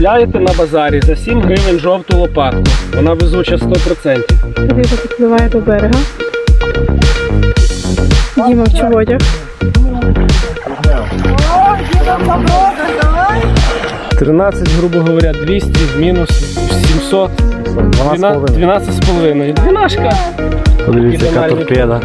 Купляєте на базарі за 7 гривень жовту лопатку. Вона везуча 100%. Риба підпливає до берега. Діма в човодях. 13, грубо говоря, 200 мінус 700. 12 12 з половиною. Двінашка. Подивіться, яка торпеда.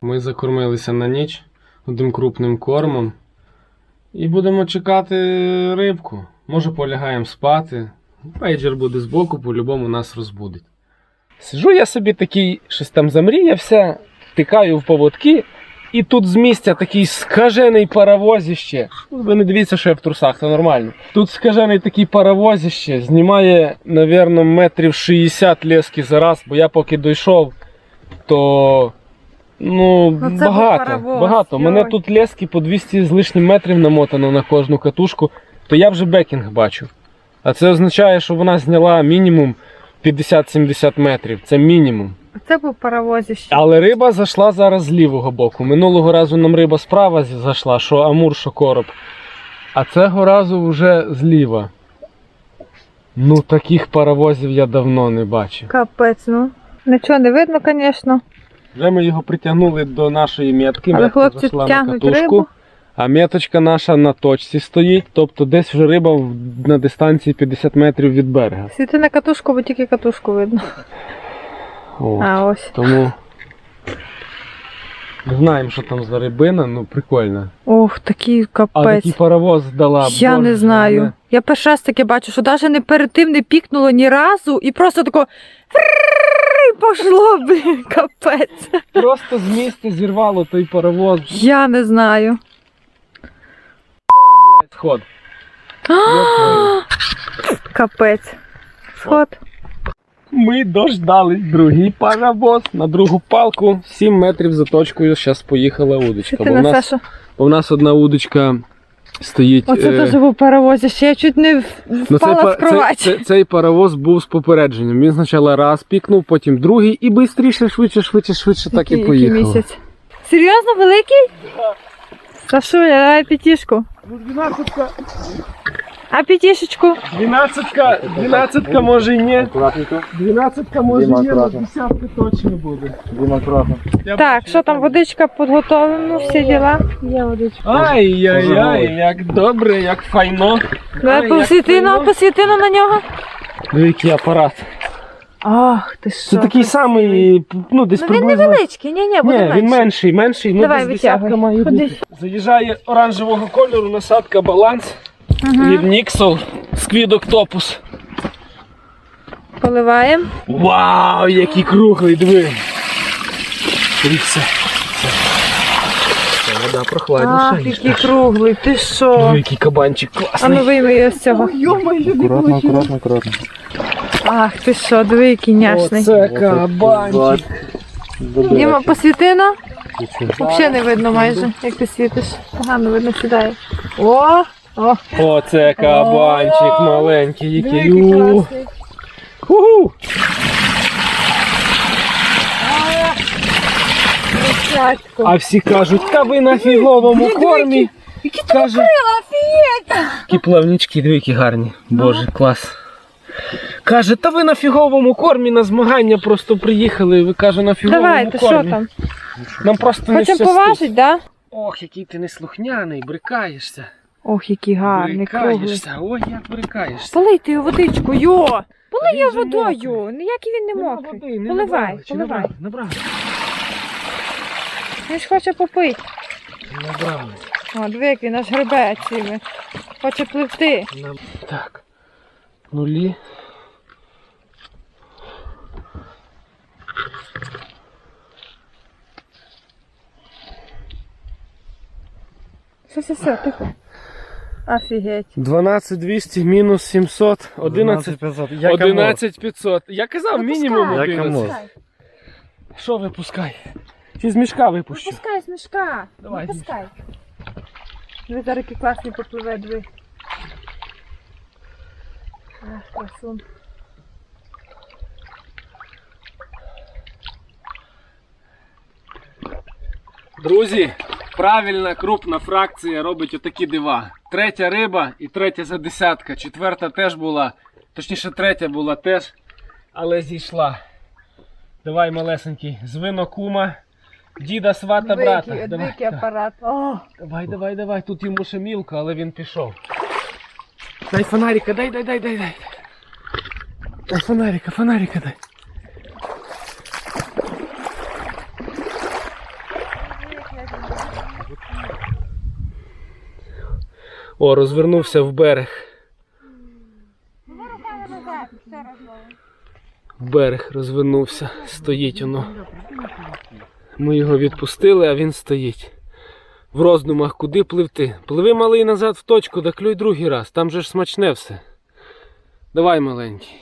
Ми закормилися на ніч одним крупним кормом. І будемо чекати рибку. Може полягаємо спати. Пейджер буде збоку, по-любому нас розбудить. Сижу я собі такий, щось там замріявся, тикаю в поводки, і тут з місця такий скажений паровозіще. Ви не дивіться, що я в трусах, це нормально. Тут скажений такий паровозіще, знімає, напевно, метрів 60 лески за раз, бо я поки дійшов, то. Ну, Ну, це багато. паровоз, багато. У мене тут лески по 200 з лишнім метрів намотано на кожну катушку, то я вже бекінг бачу. А це означає, що вона зняла мінімум 50-70 метрів. Це мінімум. Це був паровозище. Але риба зайшла зараз з лівого боку. Минулого разу нам риба справа зайшла, що амур, що короб. А цього разу вже зліва. Ну, таких паровозів я давно не бачив. Капець, ну. Нічого не видно, звісно. Вже ми його притягнули до нашої метки. Але хлопці зайшла на тягнуть катушку. рибу. А меточка наша на точці стоїть, тобто десь вже риба на дистанції 50 метрів від берега. Світи на катушку, бо тільки катушку видно. О, А ось. Тому не знаємо, що там за рибина, ну прикольно. Ох, такий А капець. такий паровоз дала. Я Боже, не знаю. мене. Я перший раз таке бачу, що навіть не перед тим не пікнуло ні разу і просто тако пошло, блін, капець. Просто з місця зірвало той паровоз. Я не знаю. Сход. Капець. Сход. Ми дождались другий паровоз на другу палку. 7 метрів за точкою. Зараз поїхала удочка. Бо в, нас, бо в нас одна удочка стоїть. Оце е, теж був паровозище. Я чуть не Ну, цей, впала па- з кроваті. цей, цей, цей паровоз був з попередженням. Він спочатку раз пікнув, потім другий, і швидше, швидше, швидше, швидше так і поїхав. який місяць. Серйозно, великий? Сашуля, давай п'ятішку. Ну, двінадцятка, А п'ятішечку? двінадцятка, двінадцятка може і ні. Акуратненько. Двінадцятка може і ні, але десятка точно буде. Дім, акуратно. Я Так, бачу, що там, водичка підготовлена, всі діла? Є водичка. Ай-яй-яй, як добре, як файно. Давай Ай, посвіти, як ну, файно. посвіти ну, на нього. Диви, який апарат. Ах, ти що. Це такий самий, ну десь Ну він приблизно. невеличкий, ні, ні, буде Ні, менший. він менший, менший, ну Давай, десь десятка витягуй. має Ходи. бути. Заїжджає оранжевого кольору насадка баланс від Nixol Squid Octopus. Поливаємо. Вау, який круглий, диви. Дивіться. Це вода прохладніша. Ах, який круглий, ти що? Диви, який кабанчик А ну вийми його з цього. Акуратно, акуратно, акуратно. Ах, ти що, диви, який няшний. Оце кабанчик. Діма, посвіти ну. Взагалі не видно майже, як ти світиш. Погано видно сідає. О! О! Оце кабанчик маленький, який. Який У. класний. Уху. А всі кажуть, та ви на фіговому кормі. Які Каже, Які плавнички, диви, які гарні. Боже, клас. Каже, та ви на фіговому кормі на змагання просто приїхали. Ви каже, на фіговому Давай, ти що там? Нам просто не Хочемо щастить. поважить, да? Ох, який ти неслухняний, брикаєшся. Ох, який гарний, круглий. брикаєшся. Ой, як брикаєшся. Полийте його водичку, йо! Полий Він його же водою. Ніякий він не Нема мокрий. води, не Поливай, набрали, чи поливай. Набрали, набрали. Він ж хоче попити. Набрали. О, диви, як він аж гребе цими. Хоче пливти. Наб- Так. Нулі. Все, все, все, тихо. Офігеть. 12200 мінус 700, 11 500. Як 11500. Я казав мінімум Випускай. 11. амур. Що випускай? Чи з мішка випущу? Випускай з мішка. Давай, Випускай. Ви зараз який класний попливе диви. Ах, красун. Друзі, правильна крупна фракція робить отакі дива. Третя риба і третя за десятка. Четверта теж була, точніше третя була теж, але зійшла. Давай малесенький, звино кума діда свата брата. Давай, великий апарат. О, давай, давай, давай. Тут йому ще мілко, але він пішов. Дай фонарика, дай, дай, дай, дай, дай. Дай фонарика, фонарика дай. О, розвернувся в берег. В берег розвернувся, стоїть воно. Ми його відпустили, а він стоїть. В роздумах, куди пливти. Пливи малий назад в точку, да клюй другий раз. Там же ж смачне все. Давай, маленький.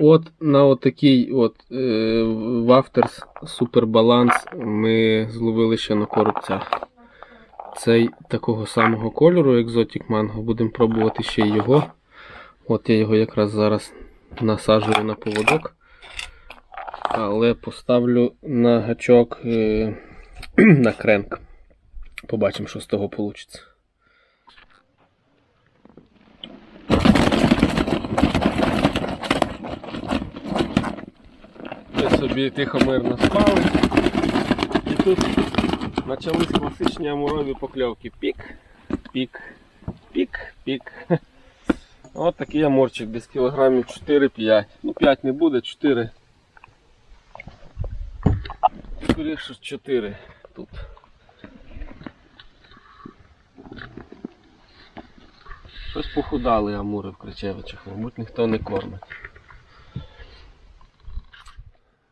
От на отакий от е, Вафтерс Супербаланс ми зловили ще на коробцях. Цей такого самого кольору, екзотік манго. Будемо пробувати ще й його. От я його якраз зараз насаджую на поводок. Але поставлю на гачок е, на кренк. Побачимо, що з того вийде. Ми собі тихо мирно спали. І тут почались класичні амурові покльовки. Пік, пік, пік, пік. От такий амурчик, десь кілограмів 4-5. Ну 5 не буде, 4. Скоріше 4 тут. Щось похудали амури в Кричевичах, мабуть, ніхто не кормить.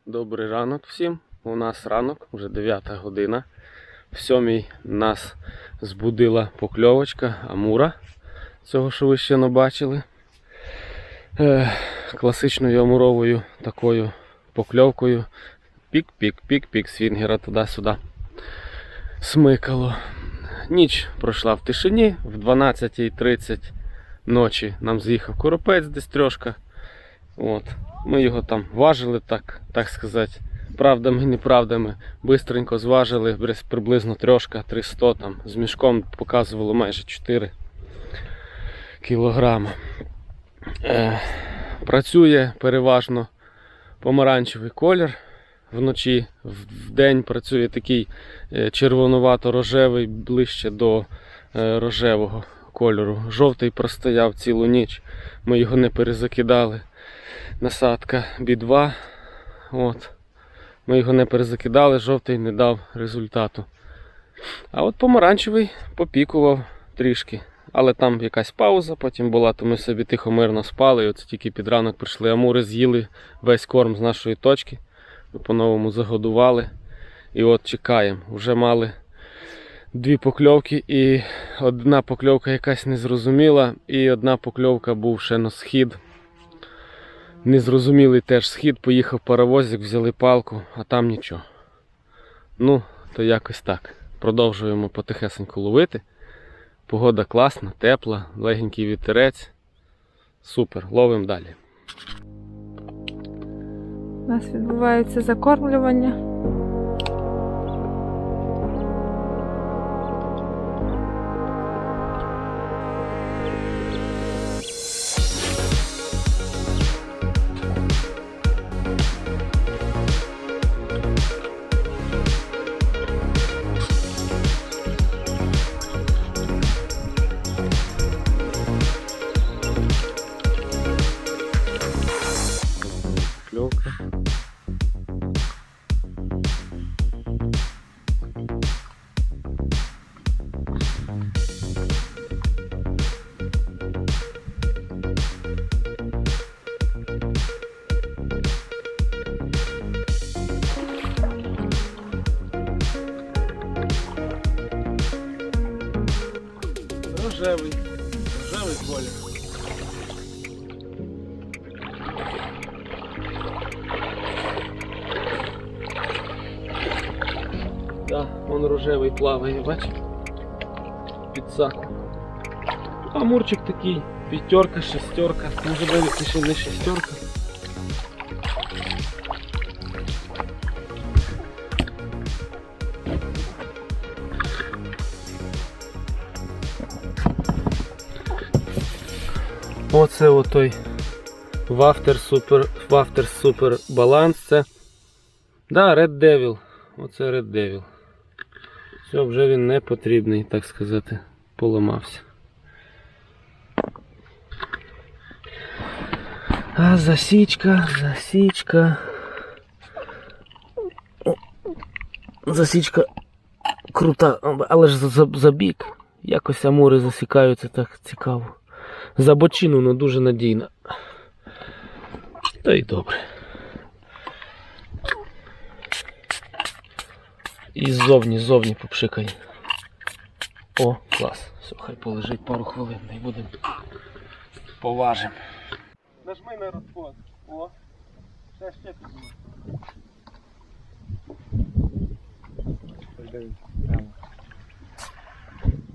Добрий ранок всім. У нас ранок, вже 9 година. В сьомій нас збудила покльовочка амура. Цього, що ви ще не бачили. Класичною амуровою такою покльовкою. Пік-пік-пік-пік свінгера туди-сюди. Смикало. Ніч пройшла в тишині, в 12.30 ночі нам з'їхав коропець десь трошка. От. Ми його там важили, так, так сказати, правдами і неправдами. Бистренько зважили, приблизно трошка, 300 там. З мішком показувало майже 4 кілограма. Е, працює переважно помаранчевий колір. Вночі, в день працює такий е, червонувато-рожевий, ближче до е, рожевого кольору. Жовтий простояв цілу ніч. Ми його не перезакидали. Насадка B2. От. Ми його не перезакидали, жовтий не дав результату. А от помаранчевий попікував трішки. Але там якась пауза потім була, то ми собі тихо мирно спали. І от тільки під ранок прийшли амури, з'їли весь корм з нашої точки. По-новому загодували. І от чекаємо. Вже мали дві покльовки, і одна покльовка якась незрозуміла, і одна покльовка був ще на схід. Незрозумілий теж схід, поїхав паровозик, взяли палку, а там нічого. Ну, то якось так. Продовжуємо потихесенько ловити. Погода класна, тепла, легенький вітерець. Супер, ловимо далі. У нас відбувається закормлювання. Рожевий, рожевий колір. Да, вон рожевий плаває, бачиш? підсак. Амурчик такий, п'ятерка, шестерка, може навіть ще не шестерка. Оце отой вафтер супер вафтер супер баланс. Це. Да, Red Devil. Оце Red Devil. Все, вже він не потрібний, так сказати, поламався. А засічка, засічка. Засічка крута, але ж за, бік. Якось амури засікаються так цікаво. За бочину, ну дуже надійна. Та й добре. І ззовні, ззовні попшикай. О, клас. Все, хай полежить пару хвилин, і будемо поважимо. Нажми на розпод. О. Ще ще підніми.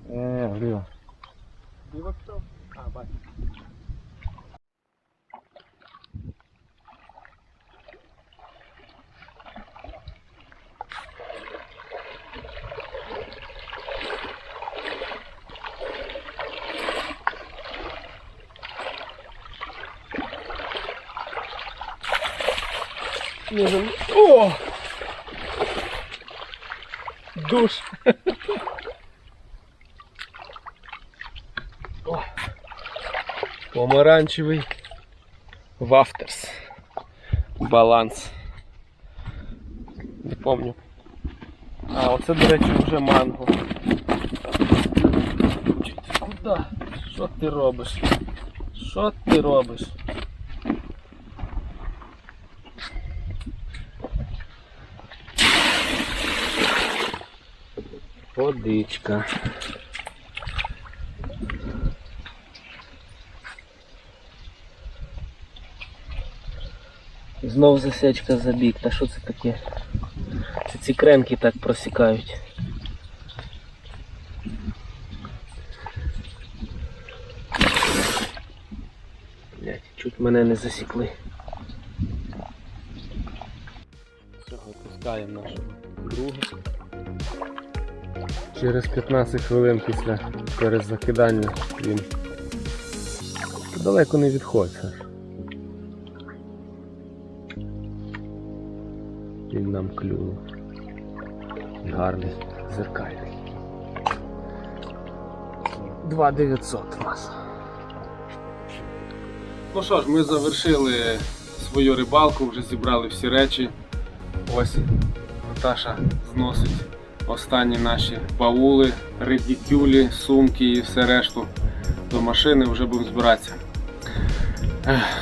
Е, вліво. Ліво пішов? А, бачу. Можем... О! Душ! О! Помаранчевий Вафтерс. Баланс. Не помню. А, оце, до речі, вже манго. Куди? Що ти робиш? Що ти робиш? Водичка. Знов засечка за бік. Та що це таке? Це ці кренки так просікають. Блять, чуть мене не засікли. Все, випускаємо нашого друга. Через 15 хвилин після перезакидання він далеко не відходить. Він нам клюнув. Гарний, зеркальний. 2900 у нас. Ну що ж, ми завершили свою рибалку, вже зібрали всі речі. Ось Наташа зносить останні наші баули, редікюлі, сумки і все решту до машини, вже будемо збиратися.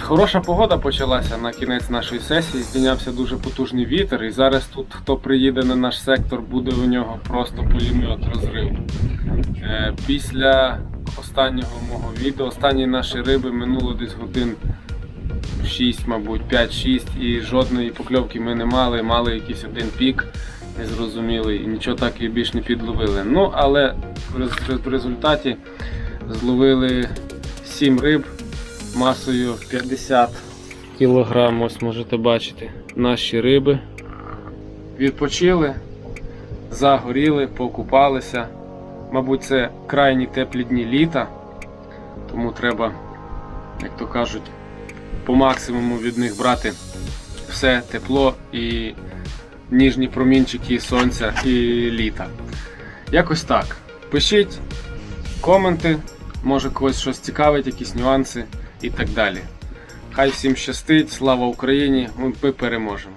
Хороша погода почалася на кінець нашої сесії. Здійнявся дуже потужний вітер, і зараз тут, хто приїде на наш сектор, буде у нього просто пулемет розрив. Е, Після останнього мого відео, останні наші риби минуло десь годин 6, мабуть, 5-6, і жодної покльовки ми не мали, мали якийсь один пік незрозумілий, і нічого так і більш не підловили. Ну, але в результаті зловили 7 риб масою 50 кг, ось можете бачити наші риби. Відпочили, загоріли, покупалися. Мабуть, це крайні теплі дні літа, тому треба, як то кажуть, по максимуму від них брати все тепло і ніжні промінчики сонця і літа. Якось так. Пишіть коменти, може когось щось цікавить, якісь нюанси і так далі. Хай всім щастить, слава Україні! Ми переможемо!